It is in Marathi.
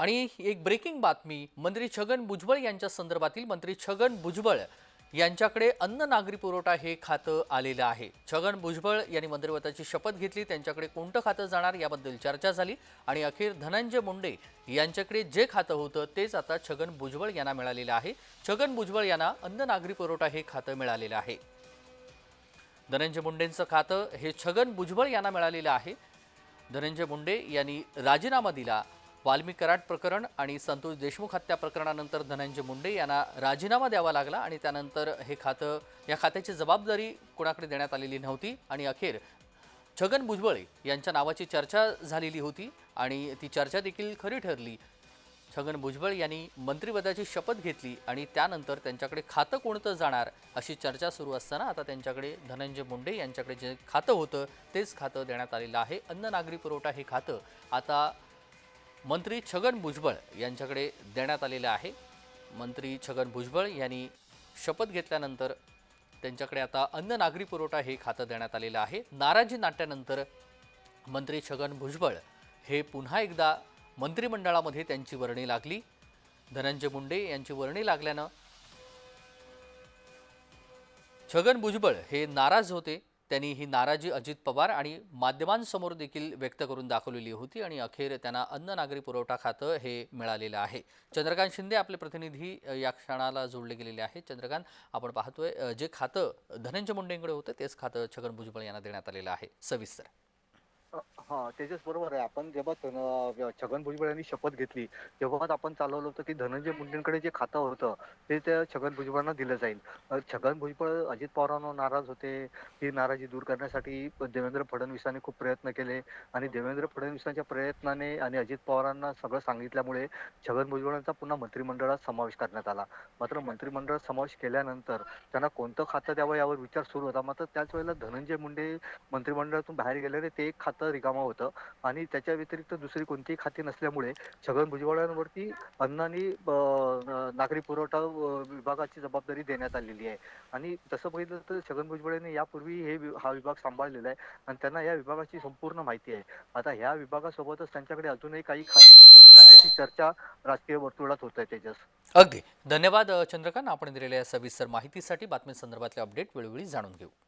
आणि एक ब्रेकिंग बातमी मंत्री छगन भुजबळ यांच्या संदर्भातील मंत्री छगन भुजबळ यांच्याकडे अन्न नागरी पुरवठा हे खातं आलेलं आहे. छगन भुजबळ यांनी मंत्रिपदाची शपथ घेतली त्यांच्याकडे कोणतं खातं जाणार याबद्दल चर्चा झाली आणि अखेर धनंजय मुंडे यांच्याकडे जे खातं होतं तेच आता छगन भुजबळ यांना मिळालेलं आहे. छगन भुजबळ यांना अन्न नागरी पुरवठा हे खातं मिळालेलं आहे. धनंजय मुंडेंचं खातं हे छगन भुजबळ यांना मिळालेलं आहे. धनंजय मुंडे यांनी राजीनामा दिला वाल्मी कराड प्रकरण आणि संतोष देशमुख हत्या प्रकरणानंतर धनंजय मुंडे यांना राजीनामा द्यावा लागला आणि त्यानंतर हे खातं या खात्याची जबाबदारी कोणाकडे देण्यात आलेली नव्हती आणि अखेर छगन भुजबळे यांच्या नावाची चर्चा झालेली होती आणि ती चर्चा देखील खरी ठरली. छगन भुजबळ यांनी मंत्रिपदाची शपथ घेतली आणि त्यानंतर त्यांच्याकडे खातं कोणतं जाणार अशी चर्चा सुरू असताना आता त्यांच्याकडे धनंजय मुंडे यांच्याकडे जे खातं होतं तेच खातं देण्यात आलेलं आहे. अन्न नागरी पुरवठा हे खातं. आता मंत्री छगन भुजबळ यांच्याकडे देण्यात आलेलं आहे. मंत्री छगन भुजबळ यांनी शपथ घेतल्यानंतर त्यांच्याकडे आता अन्न नागरी पुरवठा हे खातं देण्यात आलेलं आहे. नाराजी नाट्यानंतर मंत्री छगन भुजबळ हे पुन्हा एकदा मंत्रिमंडळामध्ये त्यांची वर्णी लागली. धनंजय मुंडे यांची वर्णी लागल्यानं छगन भुजबळ हे नाराज होते. त्यांनी ही नाराजी अजित पवार आणि माध्यमांसमोर देखील व्यक्त करून दाखवलेली होती आणि अखेर त्यांना अन्न नागरी पुरवठा खातं हे मिळालेलं आहे. चंद्रकांत शिंदे आपले प्रतिनिधी या क्षणाला जोडले गेलेले आहेत. चंद्रकांत आपण पाहतोय जे खातं धनंजय मुंडेंकडे होतं तेच खातं छगन भुजबळ यांना देण्यात आलेलं आहे. सविस्तर. हा त्याच्याच बरोबर आहे. आपण जेव्हा धन- छगन भुजबळ यांनी शपथ घेतली तेव्हाच आपण चालवलं होतं की धनंजय मुंडेंकडे जे खातं होतं ते त्या छगन भुजबळांना दिलं जाईल. अ, छगन भुजबळ अजित पवारांवर नाराज होते. ही नाराजी दूर करण्यासाठी देवेंद्र फडणवीसांनी खूप प्रयत्न केले आणि देवेंद्र फडणवीसांच्या प्रयत्नाने आणि अजित पवारांना सगळं सांगितल्यामुळे छगन भुजबळांचा पुन्हा मंत्रिमंडळात समावेश करण्यात आला. मात्र मंत्रिमंडळात समावेश केल्यानंतर त्यांना कोणतं खातं द्यावं यावर विचार सुरू होता. मात्र त्याच वेळेला धनंजय मुंडे मंत्रिमंडळातून बाहेर गेल्याने ते एक खातं रिकामं होतं. आणि त्याच्या व्यतिरिक्त दुसरी कोणतीही खाती नसल्यामुळे छगन भुजबळांवरती अन्न आणि नागरी पुरवठा विभागाची जबाबदारी देण्यात आलेली आहे. आणि तसं बघितलं तर छगन भुजबळ यांनी यापूर्वी हे वि- हा विभाग सांभाळलेला आहे आणि त्यांना या विभागाची संपूर्ण माहिती आहे. आता ह्या विभागासोबतच त्यांच्याकडे अजूनही काही खाती सोपवली जाण्याची चर्चा राजकीय वर्तुळात होत आहे तेजस. अगदी. धन्यवाद चंद्रकांत. आपण दिलेल्या या सविस्तर माहितीसाठी बातमी संदर्भातले अपडेट वेळोवेळी जाणून घेऊ.